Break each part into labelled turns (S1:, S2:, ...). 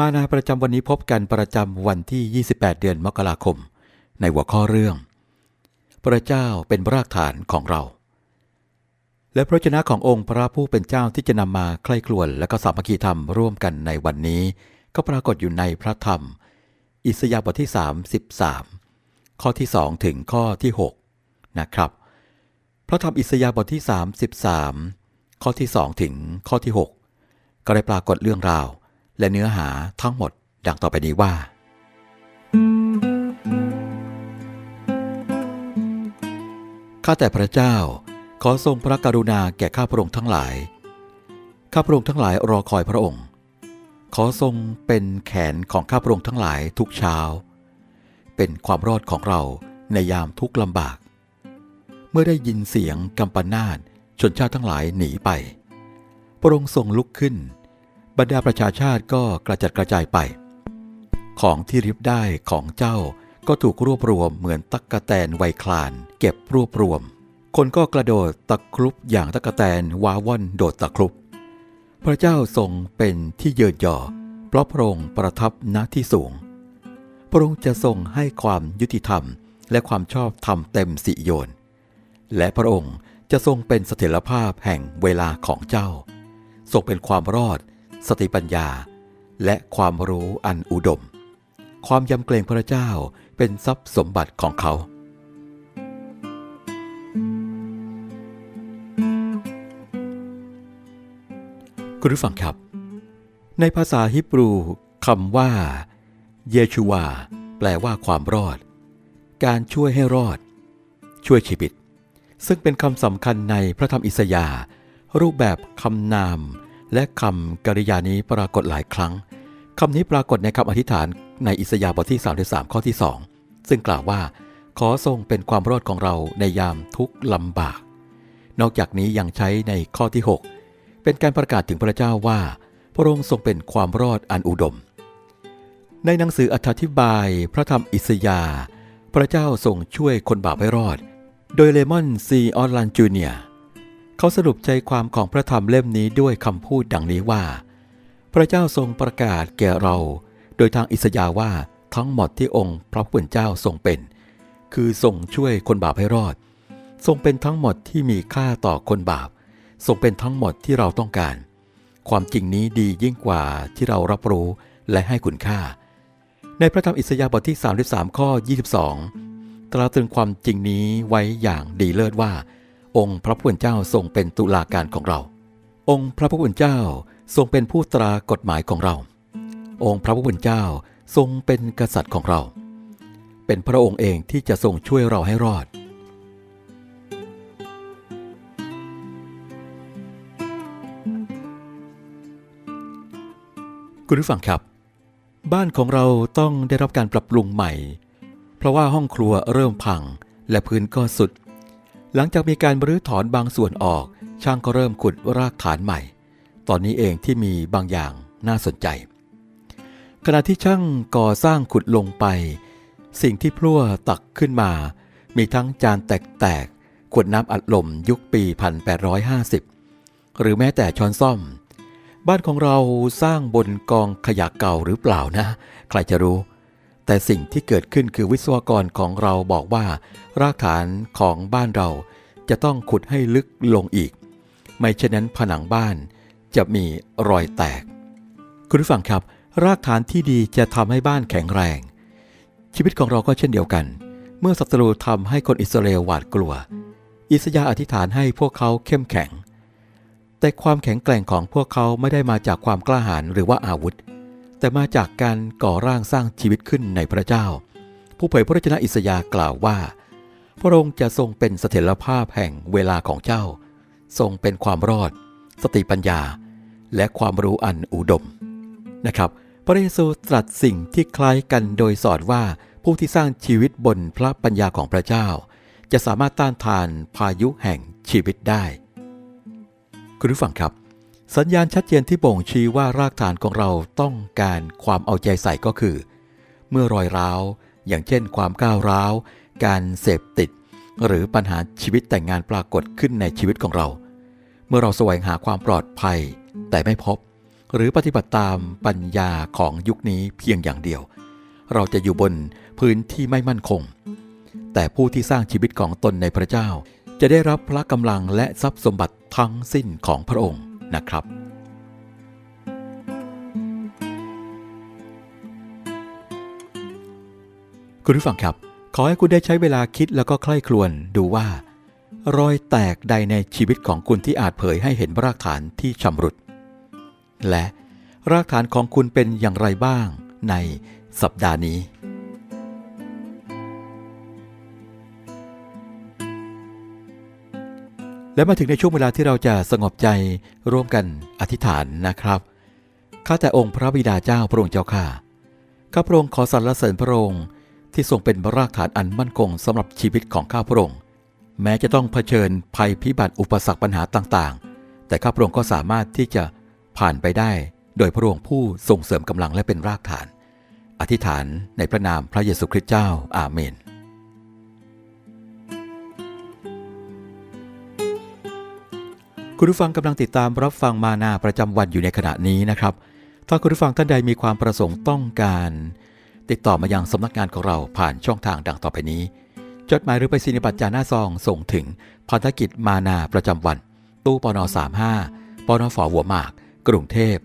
S1: มานาประจำวันนี้พบกันประจำวันที่ 28 เดือนมกราคม ในหัวข้อเรื่อง พระเจ้าเป็นรากฐานของเรา และพระชนะขององค์พระผู้เป็นเจ้าที่จะนำมาใคร่ครวญและก็สามัคคีธรรมร่วมกันในวันนี้ ก็ปรากฏอยู่ในพระธรรม อิสยาห์บทที่ 33 ข้อที่ 2 ถึงข้อที่ 6 นะครับ พระธรรมอิสยาห์บทที่ 33 ข้อที่ 2 ถึงข้อที่ 6 ก็ได้ปรากฏเรื่องราว และเนื้อหาทั้งหมดดังต่อไปนี้ว่า ข้าแต่พระเจ้า ขอทรงพระกรุณาแก่ข้าพระองค์ทั้งหลาย ข้าพระองค์ทั้งหลายรอคอยพระองค์ ขอทรงเป็นแขนของข้าพระองค์ทั้งหลายทุกเช้า เป็นความรอดของเราในยามทุกข์ลำบาก เมื่อได้ยินเสียงกำปนาตชนชาติทั้งหลายหนีไป พระองค์ทรงลุกขึ้น บรรดาประชาชาติก็กระจัดกระจายไป ของที่ริบได้ของเจ้าก็ถูกรวบรวมเหมือนตักกะแตนไวคลาน เก็บรวบรวม คนก็กระโดดตะครุบอย่างตักกะแตนว้าว่อนโดดตะครุบ พระเจ้าทรงเป็นที่เยินยอเพราะพระองค์ประทับณที่สูง พระองค์จะทรงให้ความยุติธรรมและความชอบธรรมเต็มสิโยน และพระองค์จะทรงเป็นเสถียรภาพแห่งเวลาของเจ้า ทรงเป็นความรอด สติปัญญา และความรู้อันอุดม ความยำเกรงพระเจ้าเป็นทรัพย์สมบัติของเขา คุณผู้ฟังครับ ในภาษาฮิบรูคำว่า เยชูวา แปลว่าความรอด การช่วยให้รอด ช่วยชีวิต ซึ่งเป็นคำสำคัญในพระธรรมอิสยาห์รูปแบบคำนาม และคำกริยานี้ปรากฏหลายครั้งคำนี้ปรากฏในคำอธิษฐานในอิสยาห์บทที่ 33 ข้อที่ 2 ซึ่งกล่าวว่า ขอทรงเป็นความรอดของเราในยามทุกข์ลำบาก นอกจากนี้ยังใช้ในข้อที่ 6 เป็นการประกาศถึงพระเจ้าว่า พระองค์ทรงเป็นความรอดอันอุดม ในหนังสืออธิบายพระธรรมอิสยาห์พระเจ้าทรงช่วยคนบาปให้รอด โดยเลมอนซีออรลันจูเนีย เขาสรุปใจความของพระธรรมเล่มนี้ด้วยคำพูดดังนี้ว่า พระเจ้าทรงประกาศแก่เรา โดยทางอิสยาว่าทั้งหมดที่องค์พระผู้เป็นเจ้าทรงเป็น คือทรงช่วยคนบาปให้รอด ทรงเป็นทั้งหมดที่มีค่าต่อคนบาป ทรงเป็นทั้งหมดที่เราต้องการ ความจริงนี้ดียิ่งกว่าที่เรารับรู้และให้คุณค่า ในพระธรรมอิสยาห์บทที่ 33 ข้อ 22 ตราตรึงความจริงนี้ไว้อย่างดีเลิศว่า องค์พระผู้เป็นเจ้าทรงเป็นตุลาการของเรา องค์พระผู้เป็นเจ้าทรงเป็นผู้ตรากฎหมายของเรา องค์พระผู้เป็นเจ้าทรงเป็นกษัตริย์ของเรา เป็นพระองค์เองที่จะทรงช่วยเราให้รอด คุณผู้ฟังครับ บ้านของเราต้องได้รับการปรับปรุงใหม่ เพราะว่าห้องครัวเริ่มพังและพื้นก็สุด หลังจากมีการรื้อถอนบางส่วนออก ช่างก็เริ่มขุดรากฐานใหม่ ตอนนี้เองที่มีบางอย่างน่าสนใจ ขณะที่ช่างก่อสร้างขุดลงไป สิ่งที่พลั่วตักขึ้นมา มีทั้งจานแตกๆ ขวดน้ำอัดลมยุคปี 1850 หรือแม้แต่ช้อนซ่อม บ้านของเราสร้างบนกองขยะเก่าหรือเปล่านะ ใครจะรู้ แต่สิ่งที่เกิดขึ้นคือวิศวกรของเราบอกว่า รากฐานของบ้านเราจะต้องขุดให้ลึกลงอีก ไม่เช่นนั้นผนังบ้านจะมีรอยแตก คุณผู้ฟังครับ รากฐานที่ดีจะทำให้บ้านแข็งแรง ชีวิตของเราก็เช่นเดียวกัน เมื่อศัตรูทำให้คนอิสราเอลหวาดกลัว อิสยาอธิษฐานให้พวกเขาเข้มแข็ง แต่ความแข็งแกร่งของพวกเขาไม่ได้มาจากความกล้าหาญหรือว่าอาวุธ แต่มาจากการก่อร่างสร้างชีวิตขึ้นในพระเจ้า ผู้เผยพระวจนะอิสยากล่าวว่า พระองค์จะทรงเป็นเสถียรภาพแห่งเวลาของเจ้า ทรงเป็นความรอด สติปัญญา และความรู้อันอุดมนนะครับ พระเยซูตรัสสิ่งที่คล้ายกันโดยสอนว่าผู้ที่สร้างชีวิตบนพระปัญญาของพระเจ้า จะสามารถต้านทานพายุแห่งชีวิตได้ คุณผู้ฟังครับ สัญญาณชัดเจนที่บ่งชี้ว่ารากฐานของเราต้องการความเอาใจใส่ก็คือ เมื่อรอยร้าว อย่างเช่นความก้าวร้าว การเสพติด หรือปัญหาชีวิตแต่งงานปรากฏขึ้นในชีวิตของเรา เมื่อเราแสวงหาความปลอดภัย แต่ไม่พบ หรือปฏิบัติตามปัญญาของยุคนี้เพียงอย่างเดียว เราจะอยู่บนพื้นที่ไม่มั่นคง แต่ผู้ที่สร้างชีวิตของตนในพระเจ้า จะได้รับพละกำลังและทรัพย์สมบัติทั้งสิ้นของพระองค์ นะครับ คุณผู้ฟังครับ ขอให้คุณได้ใช้เวลาคิดแล้วก็ใคร่ครวญดูว่า รอยแตกใดในชีวิตของคุณที่อาจเผยให้เห็นรากฐานที่ชำรุด และรากฐานของคุณเป็นอย่างไรบ้างในสัปดาห์นี้ และมาถึงในช่วงเวลาที่เราจะสงบใจร่วมกันอธิษฐานนะครับ ข้าแต่องค์พระบิดาเจ้าพระองค์เจ้าข้า ข้าพระองค์ขอสรรเสริญพระองค์ที่ทรงเป็นรากฐานอันมั่นคงสำหรับชีวิตของข้าพระองค์ แม้จะต้องเผชิญภัยพิบัติอุปสรรคปัญหาต่างๆ แต่ข้าพระองค์ก็สามารถที่จะผ่านไปได้ โดยพระองค์ผู้ส่งเสริมกำลังและเป็นรากฐาน อธิษฐานในพระนามพระเยซูคริสต์เจ้า อาเมน คุณผู้ฟังกำลังติดตามรับฟังมานาประจำวันอยู่ในขณะนี้นะครับ ถ้าคุณผู้ฟังท่านใดมีความประสงค์ต้องการ ติดต่อมายังสำนักงานของเราผ่านช่องทางดังต่อไปนี้ จดหมายหรือไปสินิบัตรจาหน้าซองส่งถึงพันธกิจมานาประจำวัน ตู้ปน35ปนฝหัวหมาก กรุงเทพ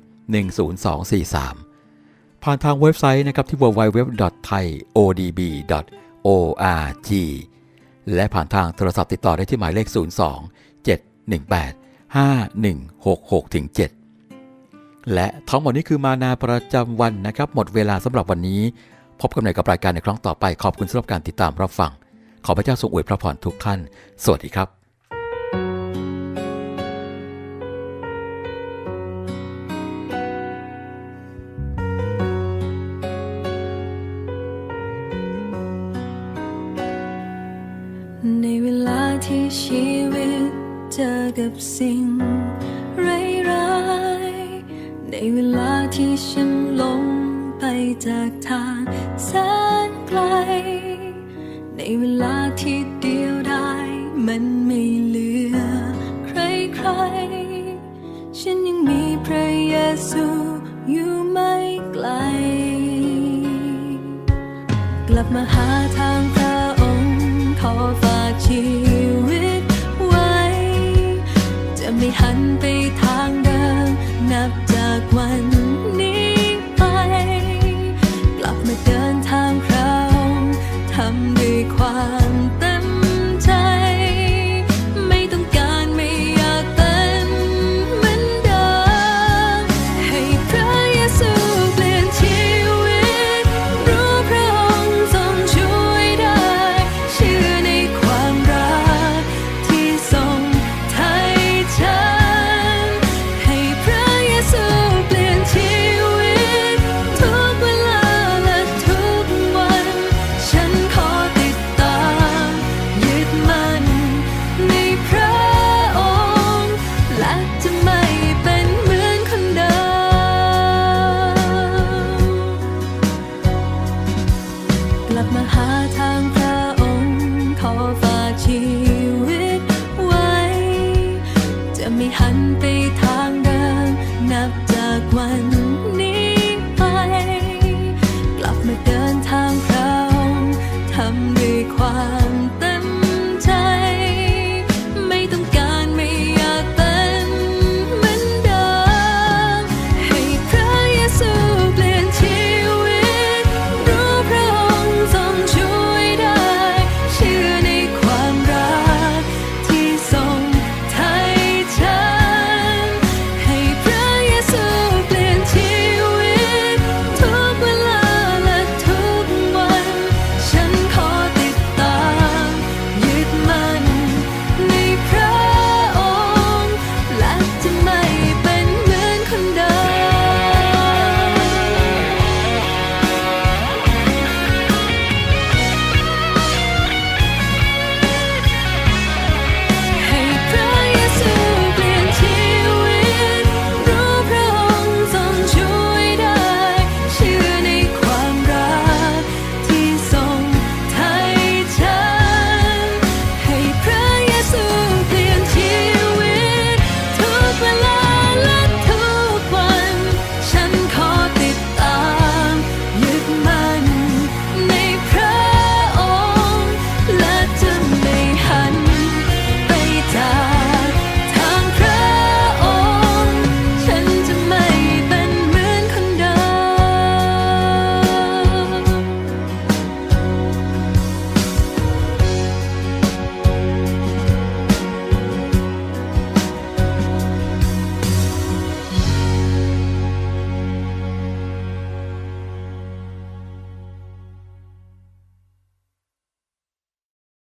S1: 10243 ผ่านทางเว็บไซต์นะครับที่ www.thaiodb.org และผ่านทางโทรศัพท์ติดต่อได้ที่หมายเลข 02 718 5166ถึง7และทั้งหมดนี้คือมานาประจำวันนะครับ หมดเวลาสำหรับวันนี้ พบกันใหม่กับรายการในครั้งต่อไป ขอบคุณสำหรับการติดตามรับฟัง ขอพระเจ้าทรงอวยพระพรทุกท่าน สวัสดีครับ
S2: ในเวลาที่ชีวิต เจอกับสิ่งร้ายๆในเวลาที่ฉันหลงไปจากทางแสนไกล ในเวลาที่เดียวดายมันไม่เหลือใครๆฉันยังมีพระเยซูอยู่ไม่ไกล กลับมาหาทางพระองค์ขอฝากชี หันไปทางเดิมนับจากวันนี้ไป กลับมาเดินทางพระองทำด้วยความ